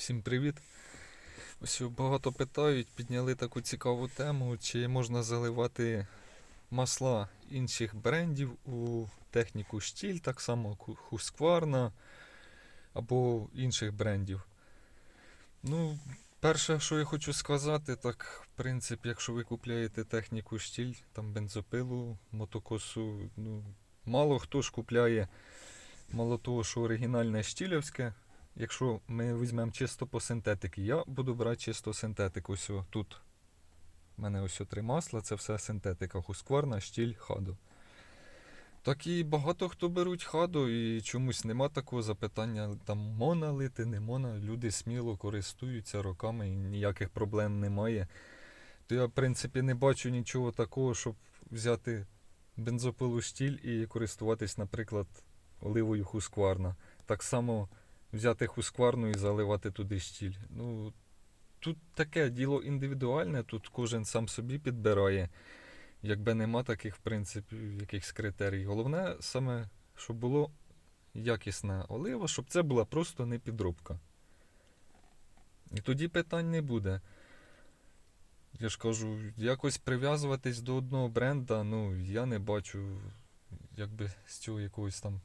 Всім привіт. Ось багато питають, підняли таку цікаву тему, чи можна заливати масла інших брендів у техніку штіль, так само Husqvarna або інших брендів. Ну, перше, що я хочу сказати, так, в принципі, якщо ви купляєте техніку штіль, там бензопилу, мотокосу, ну, мало хто ж купляє, мало того, що оригінальне штілівське, Якщо ми візьмемо чисто по синтетики, я буду брати чисто синтетику. Ось тут. У мене ось три масла, це все синтетика. Husqvarna, штіль, хаду. Так і багато хто беруть хаду, і чомусь нема такого запитання, там мона лити, не мона. Люди сміло користуються роками і ніяких проблем немає. То я, в принципі, не бачу нічого такого, щоб взяти бензопилу штіль і користуватись, наприклад, оливою Husqvarna. Так само взяти хускварну і заливати туди щіль. Ну, тут таке діло індивідуальне, тут кожен сам собі підбирає. Якби нема таких, в принципі, якихось критерій. Головне саме, щоб було якісна олива, щоб це була просто не підробка. І тоді питань не буде. Я ж кажу, якось прив'язуватись до одного бренда, ну, я не бачу, якби з цього якогось там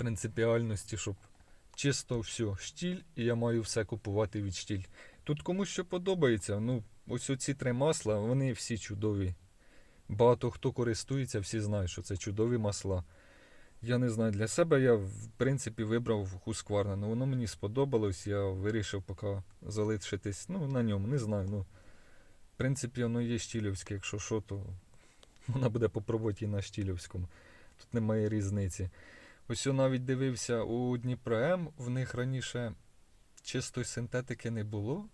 принципіальності, щоб чисто все, штіль, і я маю все купувати від штіль. Тут комусь що подобається. Ну, ось оці три масла, вони всі чудові. Багато хто користується, всі знають, що це чудові масла. Я не знаю, для себе я, в принципі, вибрав Husqvarna. Ну, воно мені сподобалось, я вирішив поки залишитись ну, на ньому, не знаю. Ну, в принципі, воно є штілівське, якщо що, то вона буде попробувати і на штілівському. Тут немає різниці. Ось я навіть дивився у Дніпро М, в них раніше чистої синтетики не було.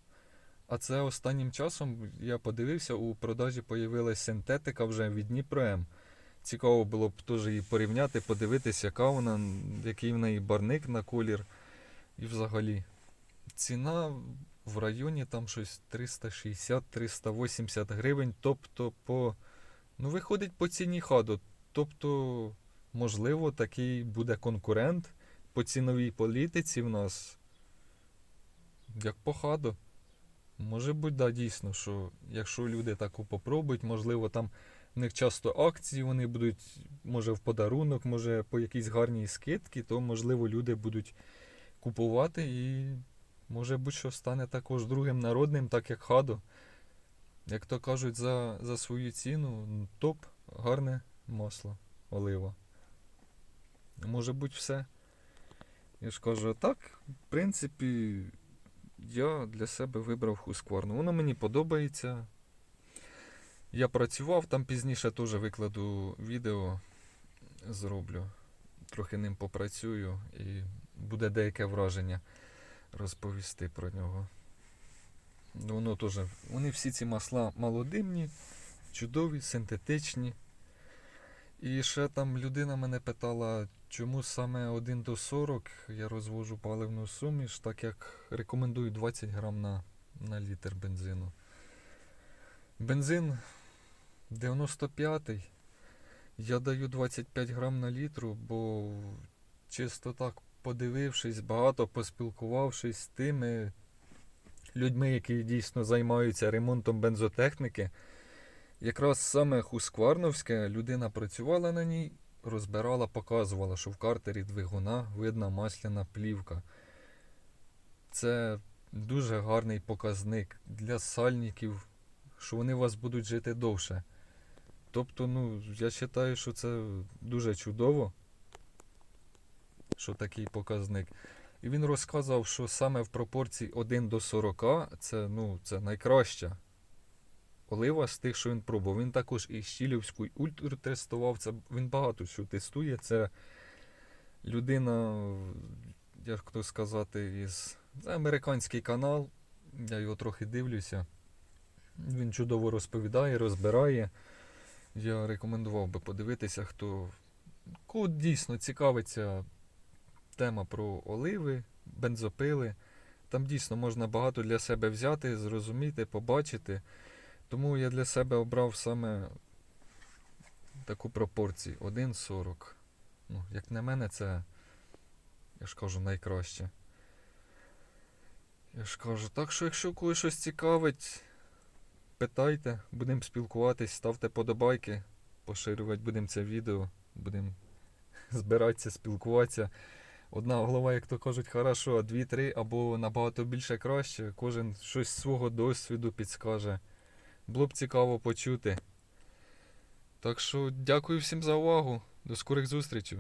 А це останнім часом я подивився, у продажі появилась синтетика вже від Дніпро М. Цікаво було б теж її порівняти, подивитися, яка вона, який в неї барник на колір. І взагалі. Ціна в районі там щось 360-380 гривень. Тобто по. Ну, виходить по ціні хаду. Тобто можливо, такий буде конкурент по ціновій політиці в нас. Як по хаду. Може бути, да, дійсно, що якщо люди таку попробують, можливо, там в них часто акції, вони будуть, може, в подарунок, може по якійсь гарній скидці, то, можливо, люди будуть купувати і може бути, що стане також другим народним, так як хаду. Як то кажуть, за, за свою ціну ну, топ, гарне масло, олива. Може бути все. Я ж кажу, так, в принципі, я для себе вибрав Husqvarna. Воно мені подобається. Я працював, там пізніше теж викладу відео, зроблю. Трохи ним попрацюю і буде деяке враження розповісти про нього. Ну, Воно теж. Вони всі ці масла малодимні, чудові, синтетичні. І ще там людина мене питала, чому саме 1 до 40 я розвожу паливну суміш, так як рекомендую 20 грам на, на літр бензину. Бензин 95-й. Я даю 25 грам на літру, бо чисто так подивившись, багато поспілкувавшись з тими людьми, які дійсно займаються ремонтом бензотехніки. Якраз саме Хускварновське людина працювала на ній, розбирала, показувала, що в картері двигуна видна масляна плівка. Це дуже гарний показник для сальників, що вони у вас будуть жити довше. Тобто, ну, я вважаю, що це дуже чудово, що такий показник. І він розказав, що саме в пропорції 1 до 40 це, ну, це найкраща олива з тих, що він пробував. Він також і Щілівську і ультру тестував. Це він багато що тестує. Це людина, як то сказати, із це американський канал. Я його трохи дивлюся. Він чудово розповідає, розбирає. Я рекомендував би подивитися, хто кого дійсно цікавиться тема про оливи, бензопили. Там дійсно можна багато для себе взяти, зрозуміти, побачити. Тому я для себе обрав саме таку пропорцію 1,40. Ну, як на мене, це, я ж кажу, найкраще. Я ж кажу, так що якщо когось щось цікавить, питайте, будемо спілкуватись, ставте подобайки, поширювати будемо це відео, будемо збиратися, спілкуватися. Одна голова, як то кажуть, хорошо, а дві-три або набагато більше краще. Кожен щось з свого досвіду підскаже. Було б цікаво почути. Так що дякую всім за увагу. До скорих зустрічей.